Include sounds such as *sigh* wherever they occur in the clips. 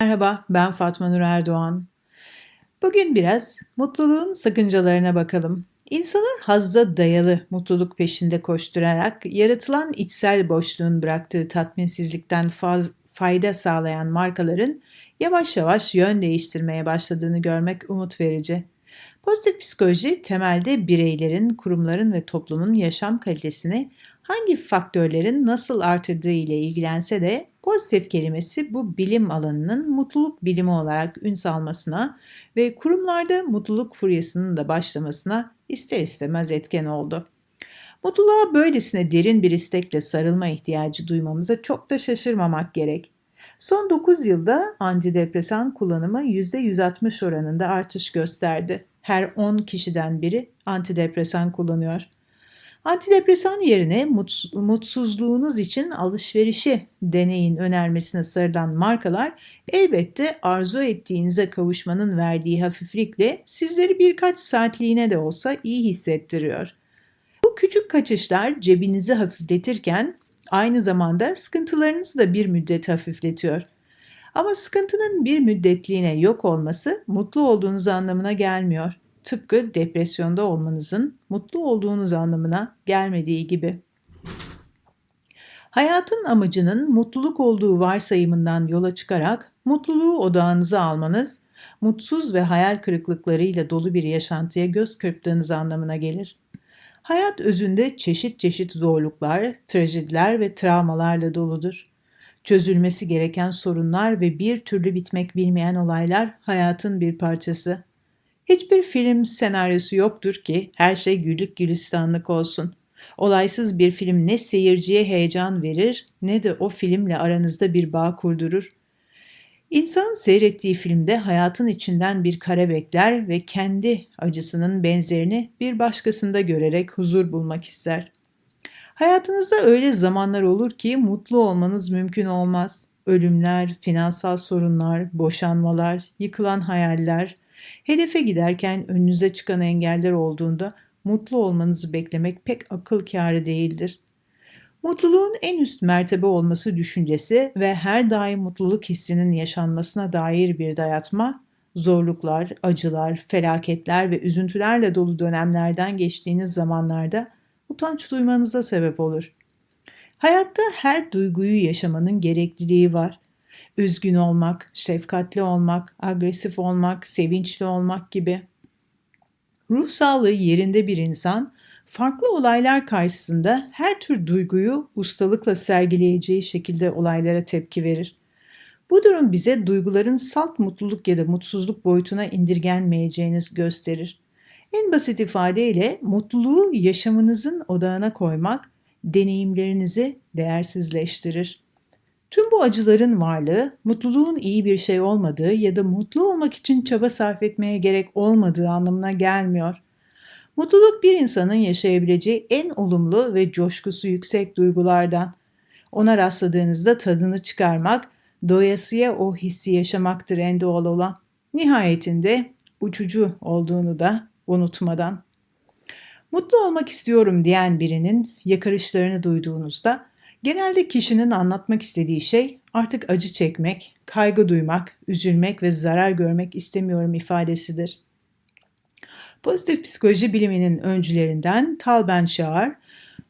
Merhaba, ben Fatma Nur Erdoğan. Bugün biraz mutluluğun sakıncalarına bakalım. İnsanı hazza dayalı mutluluk peşinde koşturarak yaratılan içsel boşluğun bıraktığı tatminsizlikten faz, fayda sağlayan markaların yavaş yavaş yön değiştirmeye başladığını görmek umut verici. Pozitif psikoloji temelde bireylerin, kurumların ve toplumun yaşam kalitesini hangi faktörlerin nasıl artırdığı ile ilgilense de pozitif kelimesi bu bilim alanının mutluluk bilimi olarak ün salmasına ve kurumlarda mutluluk furyasının da başlamasına ister istemez etken oldu. Mutluluğa böylesine derin bir istekle sarılma ihtiyacı duymamıza çok da şaşırmamak gerek. Son 9 yılda antidepresan kullanımı %160 oranında artış gösterdi. Her 10 kişiden biri antidepresan kullanıyor. Antidepresan yerine mutsuzluğunuz için alışverişi deneyin önermesine sarılan markalar elbette arzu ettiğinize kavuşmanın verdiği hafiflikle sizleri birkaç saatliğine de olsa iyi hissettiriyor. Bu küçük kaçışlar cebinizi hafifletirken aynı zamanda sıkıntılarınızı da bir müddet hafifletiyor. Ama sıkıntının bir müddetliğine yok olması mutlu olduğunuz anlamına gelmiyor tıpkı depresyonda olmanızın mutlu olduğunuz anlamına gelmediği gibi. Hayatın amacının mutluluk olduğu varsayımından yola çıkarak mutluluğu odağınıza almanız, mutsuz ve hayal kırıklıklarıyla dolu bir yaşantıya göz kırptığınız anlamına gelir. Hayat özünde çeşit çeşit zorluklar, trajediler ve travmalarla doludur. Çözülmesi gereken sorunlar ve bir türlü bitmek bilmeyen olaylar hayatın bir parçası. Hiçbir film senaryosu yoktur ki her şey güllük gülistanlık olsun. Olaysız bir film ne seyirciye heyecan verir ne de o filmle aranızda bir bağ kurdurur. İnsan seyrettiği filmde hayatın içinden bir kare bekler ve kendi acısının benzerini bir başkasında görerek huzur bulmak ister. Hayatınızda öyle zamanlar olur ki mutlu olmanız mümkün olmaz. Ölümler, finansal sorunlar, boşanmalar, yıkılan hayaller, Hedefe giderken önünüze çıkan engeller olduğunda mutlu olmanızı beklemek pek akıl kârı değildir. Mutluluğun en üst mertebe olması düşüncesi ve her daim mutluluk hissinin yaşanmasına dair bir dayatma, zorluklar, acılar, felaketler ve üzüntülerle dolu dönemlerden geçtiğiniz zamanlarda utanç duymanıza sebep olur. Hayatta her duyguyu yaşamanın gerekliliği var üzgün olmak, şefkatli olmak, agresif olmak, sevinçli olmak gibi. Ruh sağlığı yerinde bir insan farklı olaylar karşısında her tür duyguyu ustalıkla sergileyeceği şekilde olaylara tepki verir. Bu durum bize duyguların salt mutluluk ya da mutsuzluk boyutuna indirgenmeyeceğini gösterir. En basit ifadeyle mutluluğu yaşamınızın odağına koymak deneyimlerinizi değersizleştirir. Tüm bu acıların varlığı, mutluluğun iyi bir şey olmadığı ya da mutlu olmak için çaba sarf etmeye gerek olmadığı anlamına gelmiyor. Mutluluk bir insanın yaşayabileceği en olumlu ve coşkusu yüksek duygulardan. Ona rastladığınızda tadını çıkarmak, doyasıya o hissi yaşamaktır en doğal olan. Nihayetinde uçucu olduğunu da unutmadan. Mutlu olmak istiyorum diyen birinin yakarışlarını duyduğunuzda Genelde kişinin anlatmak istediği şey artık acı çekmek, kaygı duymak, üzülmek ve zarar görmek istemiyorum ifadesidir. Pozitif psikoloji biliminin öncülerinden Tal Ben Shahar,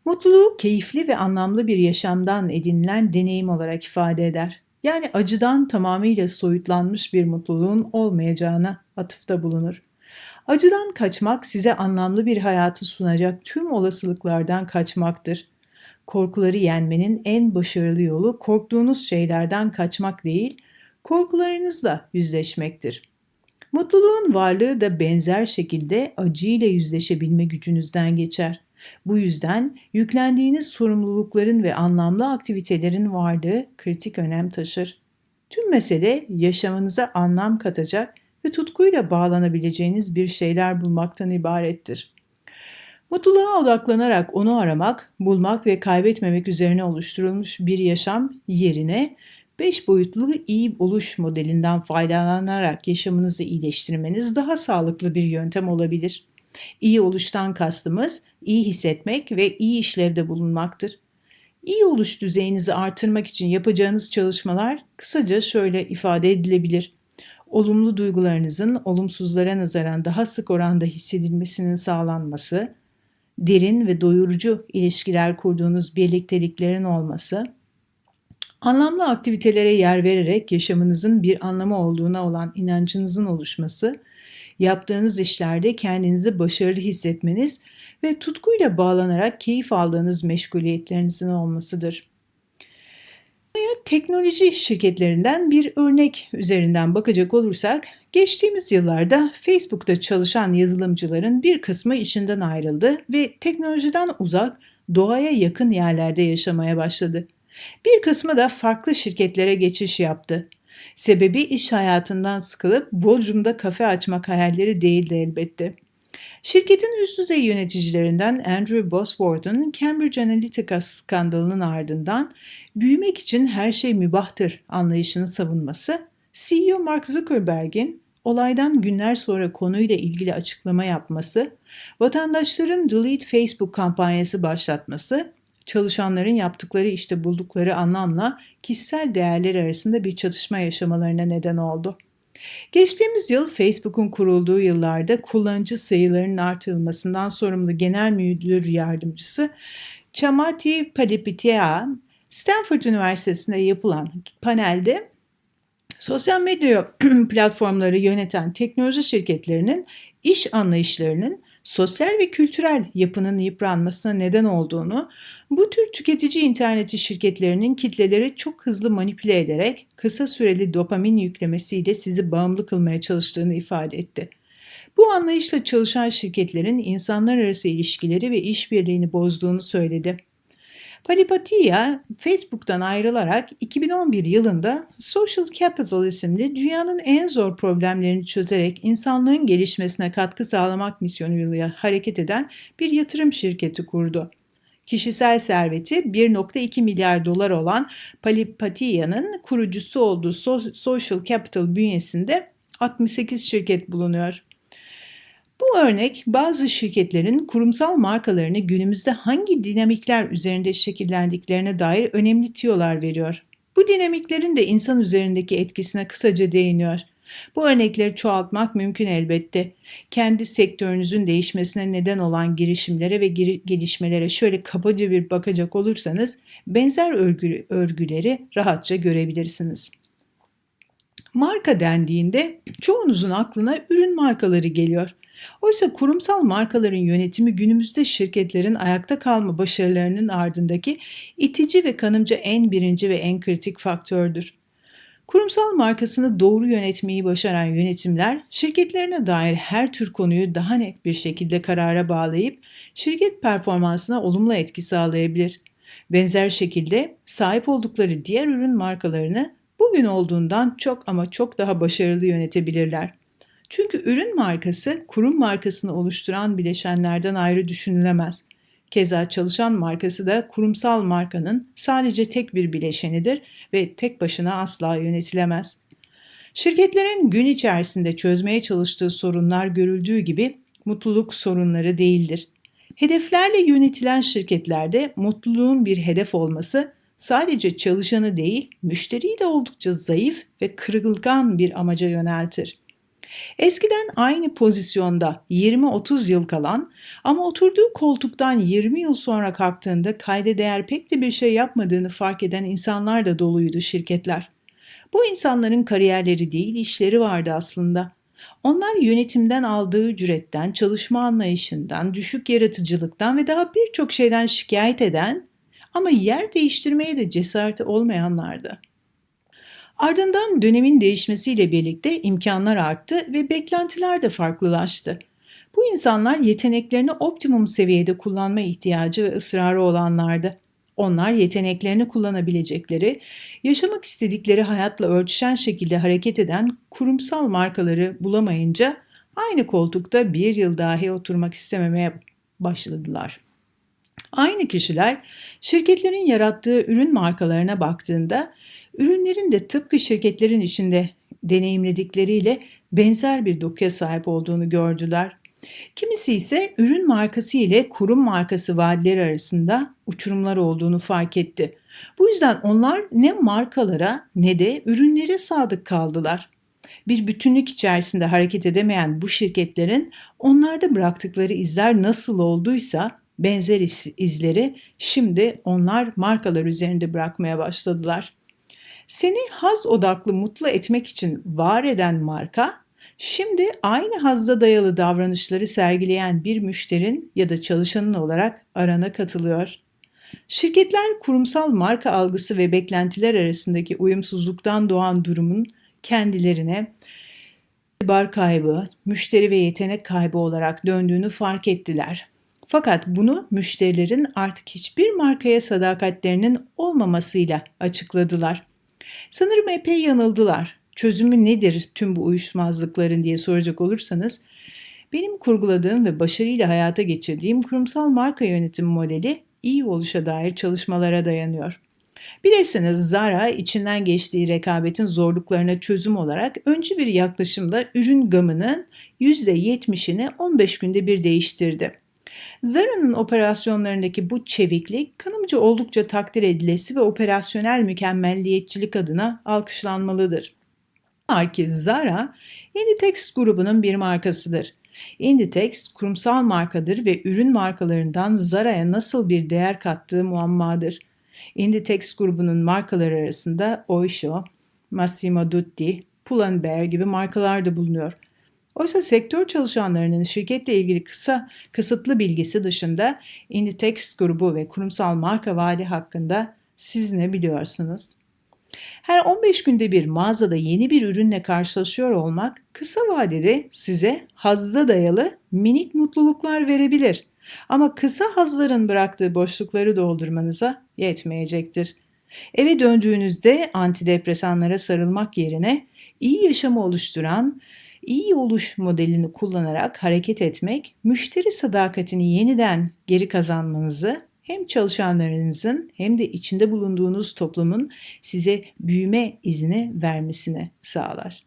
mutluluğu keyifli ve anlamlı bir yaşamdan edinilen deneyim olarak ifade eder. Yani acıdan tamamıyla soyutlanmış bir mutluluğun olmayacağına atıfta bulunur. Acıdan kaçmak size anlamlı bir hayatı sunacak tüm olasılıklardan kaçmaktır. Korkuları yenmenin en başarılı yolu korktuğunuz şeylerden kaçmak değil, korkularınızla yüzleşmektir. Mutluluğun varlığı da benzer şekilde acıyla yüzleşebilme gücünüzden geçer. Bu yüzden yüklendiğiniz sorumlulukların ve anlamlı aktivitelerin varlığı kritik önem taşır. Tüm mesele yaşamınıza anlam katacak ve tutkuyla bağlanabileceğiniz bir şeyler bulmaktan ibarettir. Mutluluğa odaklanarak onu aramak, bulmak ve kaybetmemek üzerine oluşturulmuş bir yaşam yerine beş boyutlu iyi oluş modelinden faydalanarak yaşamınızı iyileştirmeniz daha sağlıklı bir yöntem olabilir. İyi oluştan kastımız iyi hissetmek ve iyi işlevde bulunmaktır. İyi oluş düzeyinizi artırmak için yapacağınız çalışmalar kısaca şöyle ifade edilebilir. Olumlu duygularınızın olumsuzlara nazaran daha sık oranda hissedilmesinin sağlanması, derin ve doyurucu ilişkiler kurduğunuz birlikteliklerin olması, anlamlı aktivitelere yer vererek yaşamınızın bir anlamı olduğuna olan inancınızın oluşması, yaptığınız işlerde kendinizi başarılı hissetmeniz ve tutkuyla bağlanarak keyif aldığınız meşguliyetlerinizin olmasıdır. Teknoloji şirketlerinden bir örnek üzerinden bakacak olursak, geçtiğimiz yıllarda Facebook'ta çalışan yazılımcıların bir kısmı işinden ayrıldı ve teknolojiden uzak, doğaya yakın yerlerde yaşamaya başladı. Bir kısmı da farklı şirketlere geçiş yaptı. Sebebi iş hayatından sıkılıp Bodrum'da kafe açmak hayalleri değildi elbette. Şirketin üst düzey yöneticilerinden Andrew Bosworth'un Cambridge Analytica skandalının ardından büyümek için her şey mübahtır anlayışını savunması, CEO Mark Zuckerberg'in olaydan günler sonra konuyla ilgili açıklama yapması, vatandaşların Delete Facebook kampanyası başlatması, çalışanların yaptıkları işte buldukları anlamla kişisel değerler arasında bir çatışma yaşamalarına neden oldu. Geçtiğimiz yıl Facebook'un kurulduğu yıllarda kullanıcı sayılarının artırılmasından sorumlu genel müdür yardımcısı Chamati Palipitia, Stanford Üniversitesi'nde yapılan panelde sosyal medya *clears throat* platformları yöneten teknoloji şirketlerinin iş anlayışlarının sosyal ve kültürel yapının yıpranmasına neden olduğunu, bu tür tüketici interneti şirketlerinin kitleleri çok hızlı manipüle ederek kısa süreli dopamin yüklemesiyle sizi bağımlı kılmaya çalıştığını ifade etti. Bu anlayışla çalışan şirketlerin insanlar arası ilişkileri ve işbirliğini bozduğunu söyledi. Palipatiya Facebook'tan ayrılarak 2011 yılında Social Capital isimli dünyanın en zor problemlerini çözerek insanlığın gelişmesine katkı sağlamak misyonuyla hareket eden bir yatırım şirketi kurdu. Kişisel serveti 1.2 milyar dolar olan Palipatiya'nın kurucusu olduğu Social Capital bünyesinde 68 şirket bulunuyor. Bu örnek bazı şirketlerin kurumsal markalarını günümüzde hangi dinamikler üzerinde şekillendiklerine dair önemli tiyolar veriyor. Bu dinamiklerin de insan üzerindeki etkisine kısaca değiniyor. Bu örnekleri çoğaltmak mümkün elbette. Kendi sektörünüzün değişmesine neden olan girişimlere ve gelişmelere şöyle kabaca bir bakacak olursanız benzer örgü, örgüleri rahatça görebilirsiniz. Marka dendiğinde çoğunuzun aklına ürün markaları geliyor. Oysa kurumsal markaların yönetimi günümüzde şirketlerin ayakta kalma başarılarının ardındaki itici ve kanımca en birinci ve en kritik faktördür. Kurumsal markasını doğru yönetmeyi başaran yönetimler, şirketlerine dair her tür konuyu daha net bir şekilde karara bağlayıp şirket performansına olumlu etki sağlayabilir. Benzer şekilde sahip oldukları diğer ürün markalarını bugün olduğundan çok ama çok daha başarılı yönetebilirler. Çünkü ürün markası kurum markasını oluşturan bileşenlerden ayrı düşünülemez. Keza çalışan markası da kurumsal markanın sadece tek bir bileşenidir ve tek başına asla yönetilemez. Şirketlerin gün içerisinde çözmeye çalıştığı sorunlar görüldüğü gibi mutluluk sorunları değildir. Hedeflerle yönetilen şirketlerde mutluluğun bir hedef olması sadece çalışanı değil, müşteriyi de oldukça zayıf ve kırılgan bir amaca yöneltir. Eskiden aynı pozisyonda 20-30 yıl kalan ama oturduğu koltuktan 20 yıl sonra kalktığında kayda değer pek de bir şey yapmadığını fark eden insanlar da doluydu şirketler. Bu insanların kariyerleri değil işleri vardı aslında. Onlar yönetimden aldığı ücretten, çalışma anlayışından, düşük yaratıcılıktan ve daha birçok şeyden şikayet eden ama yer değiştirmeye de cesareti olmayanlardı. Ardından dönemin değişmesiyle birlikte imkanlar arttı ve beklentiler de farklılaştı. Bu insanlar yeteneklerini optimum seviyede kullanma ihtiyacı ve ısrarı olanlardı. Onlar yeteneklerini kullanabilecekleri, yaşamak istedikleri hayatla örtüşen şekilde hareket eden kurumsal markaları bulamayınca aynı koltukta bir yıl dahi oturmak istememeye başladılar. Aynı kişiler şirketlerin yarattığı ürün markalarına baktığında Ürünlerin de tıpkı şirketlerin içinde deneyimledikleriyle benzer bir dokuya sahip olduğunu gördüler. Kimisi ise ürün markası ile kurum markası vaadileri arasında uçurumlar olduğunu fark etti. Bu yüzden onlar ne markalara ne de ürünlere sadık kaldılar. Bir bütünlük içerisinde hareket edemeyen bu şirketlerin onlarda bıraktıkları izler nasıl olduysa benzer izleri şimdi onlar markalar üzerinde bırakmaya başladılar. Seni haz odaklı mutlu etmek için var eden marka, şimdi aynı hazda dayalı davranışları sergileyen bir müşterin ya da çalışanın olarak arana katılıyor. Şirketler kurumsal marka algısı ve beklentiler arasındaki uyumsuzluktan doğan durumun kendilerine itibar kaybı, müşteri ve yetenek kaybı olarak döndüğünü fark ettiler. Fakat bunu müşterilerin artık hiçbir markaya sadakatlerinin olmamasıyla açıkladılar. Sanırım epey yanıldılar. Çözümü nedir tüm bu uyuşmazlıkların diye soracak olursanız, benim kurguladığım ve başarıyla hayata geçirdiğim kurumsal marka yönetimi modeli iyi oluşa dair çalışmalara dayanıyor. Bilirsiniz Zara içinden geçtiği rekabetin zorluklarına çözüm olarak öncü bir yaklaşımda ürün gamının %70'ini 15 günde bir değiştirdi. Zara'nın operasyonlarındaki bu çeviklik kanımca oldukça takdir edilesi ve operasyonel mükemmelliyetçilik adına alkışlanmalıdır. Marki Zara, Inditex grubunun bir markasıdır. Inditex kurumsal markadır ve ürün markalarından Zara'ya nasıl bir değer kattığı muammadır. Inditex grubunun markaları arasında Oysho, Massimo Dutti, Pull&Bear gibi markalar da bulunuyor. Oysa sektör çalışanlarının şirketle ilgili kısa kısıtlı bilgisi dışında Inditex grubu ve kurumsal marka vaadi hakkında siz ne biliyorsunuz? Her 15 günde bir mağazada yeni bir ürünle karşılaşıyor olmak kısa vadede size hazza dayalı minik mutluluklar verebilir. Ama kısa hazların bıraktığı boşlukları doldurmanıza yetmeyecektir. Eve döndüğünüzde antidepresanlara sarılmak yerine iyi yaşamı oluşturan iyi oluş modelini kullanarak hareket etmek, müşteri sadakatini yeniden geri kazanmanızı hem çalışanlarınızın hem de içinde bulunduğunuz toplumun size büyüme izni vermesini sağlar.